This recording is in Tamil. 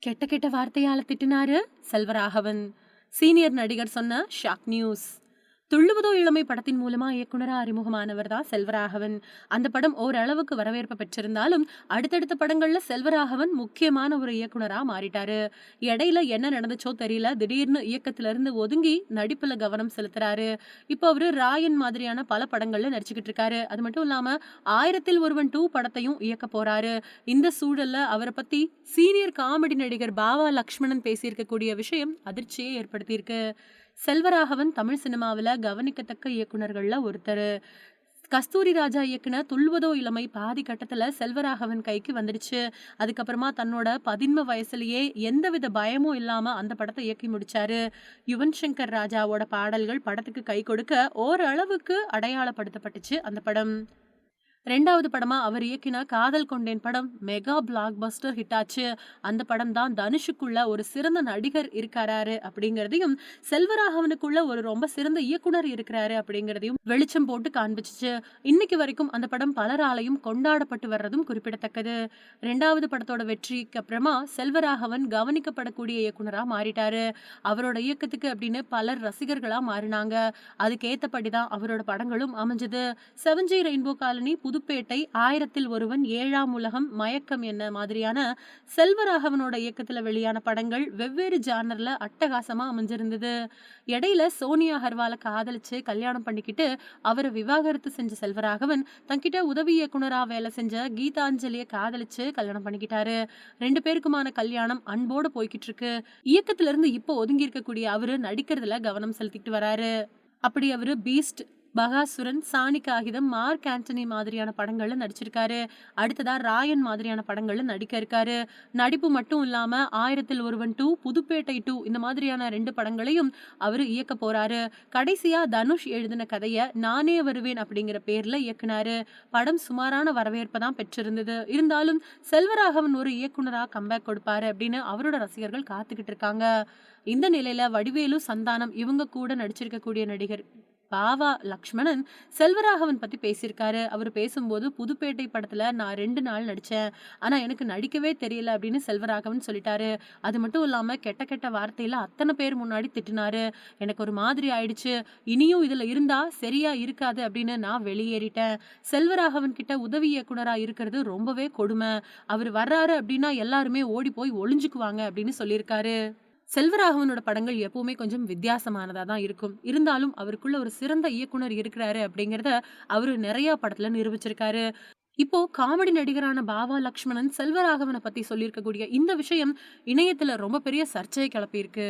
கெட்ட கெட்ட வார்த்தையால திட்டினாரு செல்வராகவன். சீனியர் நடிகர் சொன்ன ஷாக் நியூஸ். துள்ளுவதோ இளமை படத்தின் மூலமா இயக்குனரா அறிமுகமானவர் தான் செல்வராகவன். அந்த படம் ஓரளவுக்கு வரவேற்பு பெற்றிருந்தாலும் அடுத்தடுத்த படங்கள்ல செல்வராகவன் முக்கியமான ஒரு இயக்குனரா மாறிட்டாரு. இடையில என்ன நடந்துச்சோ தெரியல. திடீர்னு இயக்கத்திலிருந்து ஒதுங்கி நடிப்புல கவனம் செலுத்துறாரு. இப்போ அவரு ராயன் மாதிரியான பல படங்கள்ல நடிச்சுக்கிட்டு இருக்காரு. அது மட்டும் இல்லாம ஆயிரத்தில் ஒருவன் டூ படத்தையும் இயக்க போறாரு. இந்த சூழல்ல அவரை பத்தி சீனியர் காமெடி நடிகர் பாவா லக்ஷ்மணன் பேசியிருக்கக்கூடிய விஷயம் அதிர்ச்சியை ஏற்படுத்தியிருக்கு. செல்வராகவன் தமிழ் சினிமாவில் கவனிக்கத்தக்க இயக்குநர்களில் ஒருத்தர். கஸ்தூரி ராஜா இயக்குன துள்வதோ இளமை பாதி கட்டத்தில் செல்வராகவன் கைக்கு வந்துடுச்சு. அதுக்கப்புறமா தன்னோட பதின்ம வயசுலேயே எந்தவித பயமும் இல்லாமல் அந்த படத்தை இயக்கி முடிச்சாரு. யுவன் சங்கர் ராஜாவோட பாடல்கள் படத்துக்கு கை கொடுக்க ஓரளவுக்கு அடையாளப்படுத்தப்பட்டுச்சு அந்த படம். ரெண்டாவது படமா அவர் இயக்கின காதல் கொண்டேன் படம் மெகா பிளாக் பஸ்டர் ஹிட் ஆச்சு அந்த படம் தான் தனுஷுக்குள்ள ஒரு சிறந்த நடிகர் இருக்கிறாரு அப்படிங்கிறதையும் செல்வராகவனுக்குள்ள ஒரு ரொம்ப சிறந்த இயக்குனர் இருக்கிறாரு அப்படிங்கிறதையும் வெளிச்சம் போட்டு காண்பிச்சிச்சு. இன்னைக்கு வரைக்கும் அந்த படம் பலராலையும் கொண்டாடப்பட்டு வர்றதும் குறிப்பிடத்தக்கது. ரெண்டாவது படத்தோட வெற்றிக்கு அப்புறமா செல்வராகவன் கவனிக்கப்படக்கூடிய இயக்குனரா மாறிட்டாரு. அவரோட இயக்கத்துக்கு அப்படின்னு பலர் ரசிகர்களா மாறினாங்க. அதுக்கேத்தபடிதான் அவரோட படங்களும் அமைஞ்சது. செவன் ரெயின்போ காலனி புது புதுப்பேட்டை ஆயிரத்தில் ஒருவன் ஏழாம் உலகம் மயக்கம் என்ன மாதிரியான செல்வராகவனோட இயக்கத்துல வெளியான படங்கள் வெவ்வேறு ஜானர்ல அட்டகாசமா அமைஞ்சிருந்தது. இடையில சோனியா அகர்வாலை காதலிச்சு கல்யாணம் பண்ணிக்கிட்டு அவரை விவாகரத்து செஞ்ச செல்வராகவன் தங்கிட்ட உதவி இயக்குனரா வேலை செஞ்ச கீதாஞ்சலியை காதலிச்சு கல்யாணம் பண்ணிக்கிட்டாரு. ரெண்டு பேருக்குமான கல்யாணம் அன்போடு போய்கிட்டு இருக்கு இயக்கத்துல இருந்து இப்போ ஒதுங்கி இருக்கக்கூடிய அவரு நடிக்கிறதுல கவனம் செலுத்திட்டு வராரு. அப்படி அவரு பீஸ்ட் பகாசுரன் சாணி காகிதம் மார்க் ஆண்டனி மாதிரியான படங்கள்ல நடிச்சிருக்காரு. அடுத்ததா ராயன் மாதிரியான படங்கள்ல நடிக்க இருக்காரு. நடிப்பு மட்டும் இல்லாம ஆயிரத்தில் ஒருவன் டூ புதுப்பேட்டை டூ இந்த மாதிரியான ரெண்டு படங்களையும் அவர் இயக்க போறாரு. கடைசியா தனுஷ் எழுதின கதையை நானே வருவேன் அப்படிங்கிற பேர்ல இயக்குனாரு. படம் சுமாரான வரவேற்பை தான் பெற்றிருந்தது. இருந்தாலும் செல்வராகவன் ஒரு இயக்குனராக கம்பேக் கொடுப்பாரு அப்படின்னு அவரோட ரசிகர்கள் காத்துக்கிட்டு இருக்காங்க. இந்த நிலையில வடிவேலு சந்தானம் இவங்க கூட நடிச்சிருக்கக்கூடிய நடிகர் பாவா லக்ஷ்மணன் செல்வராகவன் பத்தி பேசியிருக்காரு. அவர் பேசும்போது புதுப்பேட்டை படத்துல நான் ரெண்டு நாள் நடிச்சேன். ஆனா எனக்கு நடிக்கவே தெரியல அப்படின்னு செல்வராகவன் சொல்லிட்டாரு. அது மட்டும் இல்லாம கெட்ட கெட்ட வார்த்தையில அத்தனை பேர் முன்னாடி திட்டினாரு. எனக்கு ஒரு மாதிரி ஆயிடுச்சு. இனியும் இதுல இருந்தா சரியா இருக்காது அப்படின்னு நான் வெளியேறிட்டேன். செல்வராகவன் கிட்ட உதவி இயக்குனரா இருக்கிறது ரொம்பவே கொடுமை. அவர் வர்றாரு அப்படின்னா எல்லாருமே ஓடி போய் ஒளிஞ்சுக்குவாங்க அப்படின்னு சொல்லியிருக்காரு. செல்வராகவனோட படங்கள் எப்பவுமே கொஞ்சம் வித்தியாசமானதாக தான் இருக்கும். இருந்தாலும் அவருக்குள்ள ஒரு சிறந்த இயக்குனர் இருக்கிறாரு அப்படிங்கிறத அவரு நிறைய படத்துல நிரூபிச்சிருக்காரு. இப்போ காமெடி நடிகரான பாவா லக்ஷ்மணன் செல்வராகவனை பத்தி சொல்லியிருக்கக்கூடிய இந்த விஷயம் இணையத்துல ரொம்ப பெரிய சர்ச்சையை கிளப்பியிருக்கு.